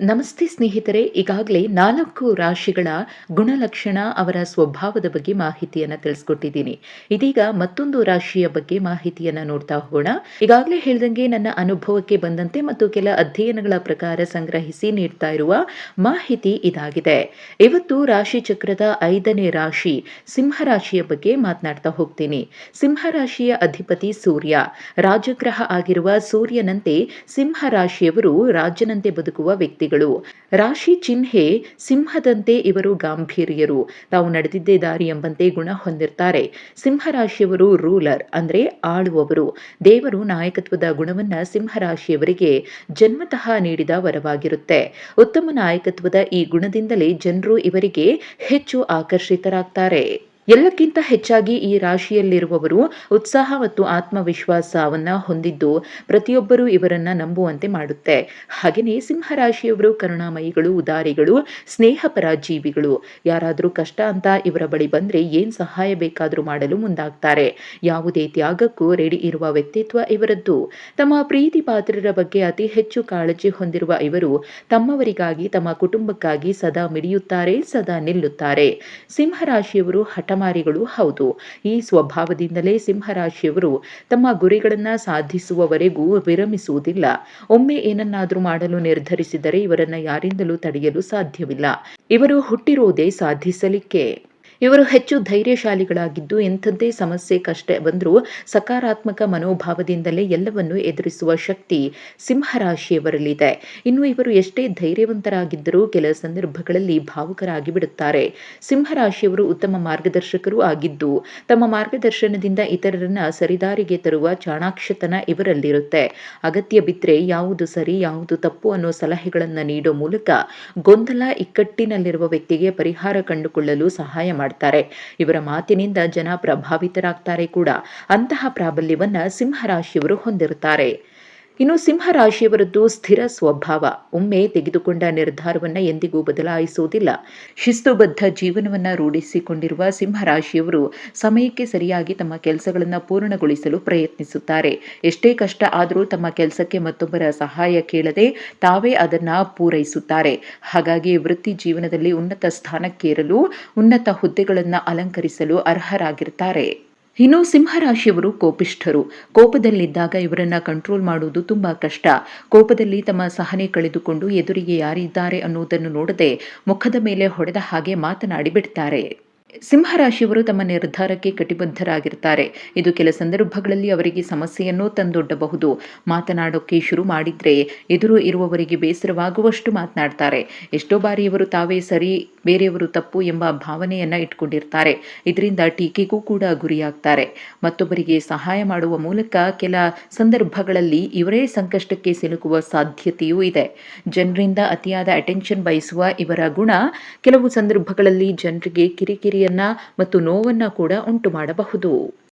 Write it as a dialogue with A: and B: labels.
A: ನಮಸ್ತೆ ಸ್ನೇಹಿತರೆ, ಈಗಾಗಲೇ ನಾಲ್ಕು ರಾಶಿಗಳ ಗುಣಲಕ್ಷಣ ಅವರ ಸ್ವಭಾವದ ಬಗ್ಗೆ ಮಾಹಿತಿಯನ್ನು ತಿಳಿಸ್ಕೊಟ್ಟಿದ್ದೀನಿ. ಇದೀಗ ಮತ್ತೊಂದು ರಾಶಿಯ ಬಗ್ಗೆ ಮಾಹಿತಿಯನ್ನು ನೋಡ್ತಾ ಹೋಗೋಣ. ಈಗಾಗಲೇ ಹೇಳ್ದಂಗೆ ನನ್ನ ಅನುಭವಕ್ಕೆ ಬಂದಂತೆ ಮತ್ತು ಕೆಲ ಅಧ್ಯಯನಗಳ ಪ್ರಕಾರ ಸಂಗ್ರಹಿಸಿ ನೀಡ್ತಾ ಇರುವ ಮಾಹಿತಿ ಇದಾಗಿದೆ. ಇವತ್ತು ರಾಶಿ ಚಕ್ರದ ಐದನೇ ರಾಶಿ ಸಿಂಹರಾಶಿಯ ಬಗ್ಗೆ ಮಾತನಾಡ್ತಾ ಹೋಗ್ತೀನಿ. ಸಿಂಹರಾಶಿಯ ಅಧಿಪತಿ ಸೂರ್ಯ. ರಾಜಗ್ರಹ ಆಗಿರುವ ಸೂರ್ಯನಂತೆ ಸಿಂಹರಾಶಿಯವರು ರಾಜನಂತೆ ಬದುಕುವ ವ್ಯಕ್ತಿಗಳು ರಾಶಿ ಚಿಹ್ನೆ ಸಿಂಹದಂತೆ ಇವರು ಗಾಂಭೀರ್ಯರು. ತಾವು ನಡೆದಿದ್ದೇ ದಾರಿ ಎಂಬಂತೆ ಗುಣ ಹೊಂದಿರ್ತಾರೆ. ಸಿಂಹರಾಶಿಯವರು ರೂಲರ್ ಅಂದ್ರೆ ಆಳುವವರು. ದೇವರು ನಾಯಕತ್ವದ ಗುಣವನ್ನ ಸಿಂಹರಾಶಿಯವರಿಗೆ ಜನ್ಮತಃ ನೀಡಿದ ವರವಾಗಿರುತ್ತೆ. ಉತ್ತಮ ನಾಯಕತ್ವದ ಈ ಗುಣದಿಂದಲೇ ಜನರು ಇವರಿಗೆ ಹೆಚ್ಚು ಆಕರ್ಷಿತರಾಗ್ತಾರೆ. ಎಲ್ಲಕ್ಕಿಂತ ಹೆಚ್ಚಾಗಿ ಈ ರಾಶಿಯಲ್ಲಿರುವವರು ಉತ್ಸಾಹ ಮತ್ತು ಆತ್ಮವಿಶ್ವಾಸವನ್ನ ಹೊಂದಿದ್ದು ಪ್ರತಿಯೊಬ್ಬರೂ ಇವರನ್ನ ನಂಬುವಂತೆ ಮಾಡುತ್ತೆ. ಹಾಗೆಯೇ ಸಿಂಹರಾಶಿಯವರು ಕರುಣಾಮಯಿಗಳು, ಉದಾರಿಗಳು ಸ್ನೇಹಪರ ಜೀವಿಗಳು ಯಾರಾದರೂ ಕಷ್ಟ ಅಂತ ಇವರ ಬಳಿ ಬಂದ್ರೆ ಏನ್ ಸಹಾಯ ಬೇಕಾದರೂ ಮಾಡಲು ಮುಂದಾಗ್ತಾರೆ. ಯಾವುದೇ ತ್ಯಾಗಕ್ಕೂ ರೆಡಿ ಇರುವ ವ್ಯಕ್ತಿತ್ವ ಇವರದ್ದು. ತಮ್ಮ ಪ್ರೀತಿ ಪಾತ್ರರ ಬಗ್ಗೆ ಅತಿ ಹೆಚ್ಚು ಕಾಳಜಿ ಹೊಂದಿರುವ ಇವರು ತಮ್ಮವರಿಗಾಗಿ, ತಮ್ಮ ಕುಟುಂಬಕ್ಕಾಗಿ ಸದಾ ಮಿಡಿಯುತ್ತಾರೆ, ಸದಾ ನಿಲ್ಲುತ್ತಾರೆ. ಸಿಂಹರಾಶಿಯವರು ಹಠಮಾರಿಗಳು ಹೌದು, ಈ ಸ್ವಭಾವದಿಂದಲೇ ಸಿಂಹರಾಶಿಯವರು ತಮ್ಮ ಗುರಿಗಳನ್ನು ಸಾಧಿಸುವವರೆಗೂ ವಿರಮಿಸುವುದಿಲ್ಲ. ಒಮ್ಮೆ ಏನನ್ನಾದರೂ ಮಾಡಲು ನಿರ್ಧರಿಸಿದರೆ ಇವರನ್ನ ಯಾರಿಂದಲೂ ತಡೆಯಲು ಸಾಧ್ಯವಿಲ್ಲ. ಇವರು ಹುಟ್ಟಿರುವುದೇ ಸಾಧಿಸಲಿಕ್ಕೆ. ಇವರು ಹೆಚ್ಚು ಧೈರ್ಯಶಾಲಿಗಳಾಗಿದ್ದು ಎಂಥದ್ದೇ ಸಮಸ್ಯೆ ಕಷ್ಟ ಬಂದರೂ ಸಕಾರಾತ್ಮಕ ಮನೋಭಾವದಿಂದಲೇ ಎಲ್ಲವನ್ನು ಎದುರಿಸುವ ಶಕ್ತಿ ಸಿಂಹರಾಶಿಯವರಲ್ಲಿದೆ. ಇನ್ನು ಇವರು ಎಷ್ಟೇ ಧೈರ್ಯವಂತರಾಗಿದ್ದರೂ ಕೆಲ ಸಂದರ್ಭಗಳಲ್ಲಿ ಭಾವುಕರಾಗಿ ಬಿಡುತ್ತಾರೆ. ಸಿಂಹರಾಶಿಯವರು ಉತ್ತಮ ಮಾರ್ಗದರ್ಶಕರು ಆಗಿದ್ದು, ತಮ್ಮ ಮಾರ್ಗದರ್ಶನದಿಂದ ಇತರರನ್ನ ಸರಿದಾರಿಗೆ ತರುವ ಚಾಣಾಕ್ಷತನ ಇವರಲ್ಲಿರುತ್ತೆ. ಅಗತ್ಯ ಬಿದ್ದರೆ ಯಾವುದು ಸರಿ, ಯಾವುದು ತಪ್ಪು ಅನ್ನೋ ಸಲಹೆಗಳನ್ನು ನೀಡೋ ಮೂಲಕ ಗೊಂದಲ ಇಕ್ಕಟ್ಟಿನಲ್ಲಿರುವ ವ್ಯಕ್ತಿಗೆ ಪರಿಹಾರ ಕಂಡುಕೊಳ್ಳಲು ಸಹಾಯ ಮಾಡ್ತಾರೆ. ಇವರ ಮಾತಿನಿಂದ ಜನ ಪ್ರಭಾವಿತರಾಗ್ತಾರೆ ಕೂಡ. ಅಂತಹ ಪ್ರಾಬಲ್ಯವನ್ನ ಸಿಂಹರಾಶಿಯವರು ಹೊಂದಿರುತ್ತಾರೆ. ಇನ್ನು ಸಿಂಹರಾಶಿಯವರದ್ದು ಸ್ಥಿರ ಸ್ವಭಾವ. ಒಮ್ಮೆ ತೆಗೆದುಕೊಂಡ ನಿರ್ಧಾರವನ್ನು ಎಂದಿಗೂ ಬದಲಾಯಿಸುವುದಿಲ್ಲ. ಶಿಸ್ತುಬದ್ಧ ಜೀವನವನ್ನ ರೂಢಿಸಿಕೊಂಡಿರುವ ಸಿಂಹರಾಶಿಯವರು ಸಮಯಕ್ಕೆ ಸರಿಯಾಗಿ ತಮ್ಮ ಕೆಲಸಗಳನ್ನು ಪೂರ್ಣಗೊಳಿಸಲು ಪ್ರಯತ್ನಿಸುತ್ತಾರೆ. ಎಷ್ಟೇ ಕಷ್ಟ ಆದರೂ ತಮ್ಮ ಕೆಲಸಕ್ಕೆ ಮತ್ತೊಬ್ಬರ ಸಹಾಯ ಕೇಳದೆ ತಾವೇ ಅದನ್ನು ಪೂರೈಸುತ್ತಾರೆ. ಹಾಗಾಗಿ ವೃತ್ತಿ ಜೀವನದಲ್ಲಿ ಉನ್ನತ ಸ್ಥಾನಕ್ಕೇರಲು, ಉನ್ನತ ಹುದ್ದೆಗಳನ್ನು ಅಲಂಕರಿಸಲು ಅರ್ಹರಾಗಿರ್ತಾರೆ. ಇನ್ನು ಸಿಂಹರಾಶಿಯವರು ಕೋಪಿಷ್ಠರು. ಕೋಪದಲ್ಲಿದ್ದಾಗ ಇವರನ್ನ ಕಂಟ್ರೋಲ್ ಮಾಡುವುದು ತುಂಬಾ ಕಷ್ಟ. ಕೋಪದಲ್ಲಿ ತಮ್ಮ ಸಹನೆ ಕಳೆದುಕೊಂಡು ಎದುರಿಗೆ ಯಾರಿದ್ದಾರೆ ಅನ್ನುವುದನ್ನು ನೋಡದೆ ಮುಖದ ಮೇಲೆ ಹೊಡೆದ ಹಾಗೆ ಮಾತನಾಡಿ ಬಿಡ್ತಾರೆ. ಸಿಂಹರಾಶಿಯವರು ತಮ್ಮ ನಿರ್ಧಾರಕ್ಕೆ ಕಟಿಬದ್ಧರಾಗಿರ್ತಾರೆ. ಇದು ಕೆಲ ಸಂದರ್ಭಗಳಲ್ಲಿ ಅವರಿಗೆ ಸಮಸ್ಯೆಯನ್ನೂ ತಂದೊಡ್ಡಬಹುದು. ಮಾತನಾಡೋಕೆ ಶುರು ಮಾಡಿದ್ರೆ ಎದುರು ಇರುವವರಿಗೆ ಬೇಸರವಾಗುವಷ್ಟು ಮಾತನಾಡ್ತಾರೆ. ಎಷ್ಟೋ ಬಾರಿ ಇವರು ತಾವೇ ಸರಿ ಬೇರೆಯವರು ತಪ್ಪು ಎಂಬ ಭಾವನೆಯನ್ನ ಇಟ್ಕೊಂಡಿರ್ತಾರೆ. ಇದರಿಂದ ಟೀಕೆಗೂ ಕೂಡ ಗುರಿಯಾಗ್ತಾರೆ. ಮತ್ತೊಬ್ಬರಿಗೆ ಸಹಾಯ ಮಾಡುವ ಮೂಲಕ ಕೆಲ ಸಂದರ್ಭಗಳಲ್ಲಿ ಇವರೇ ಸಂಕಷ್ಟಕ್ಕೆ ಸಿಲುಕುವ ಸಾಧ್ಯತೆಯೂ ಇದೆ. ಜನರಿಂದ ಅತಿಯಾದ ಅಟೆನ್ಷನ್ ಬಯಸುವ ಇವರ ಗುಣ ಕೆಲವು ಸಂದರ್ಭಗಳಲ್ಲಿ ಜನರಿಗೆ ಕಿರಿಕಿರಿಯನ್ನ ಮತ್ತು ನೋವನ್ನ ಕೂಡ ಉಂಟು ಮಾಡಬಹುದು